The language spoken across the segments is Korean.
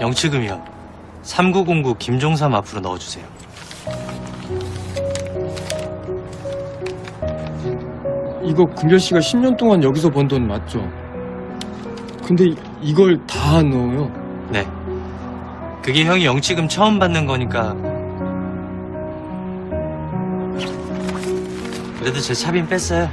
영치금이요. 3909 김종삼 앞으로 넣어주세요. 이거 금별 씨가 10년 동안 여기서 번 돈 맞죠? 근데 이- 이걸 다 넣어요. 네. 그게 형이 영치금 처음 받는 거니까. 그래도 제 차빈 뺐어요.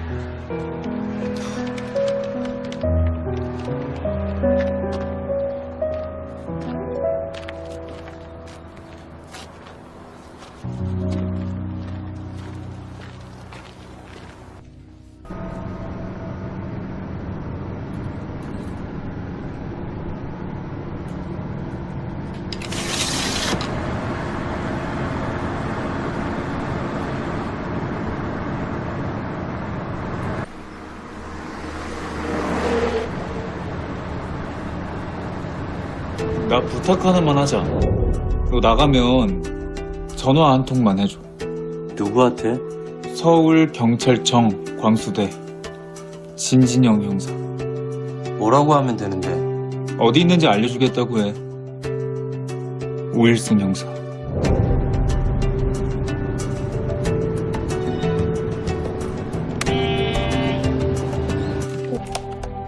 나 부탁 하나만 하자. 너 나가면 전화 한 통만 해줘. 누구한테? 서울 경찰청 광수대 진진영 형사. 뭐라고 하면 되는데? 어디 있는지 알려주겠다고 해. 우일승 형사.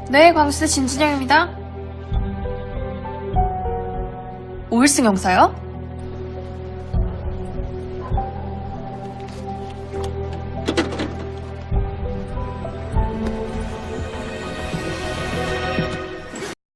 네, 광수대 진진영입니다. 오일승 형사요?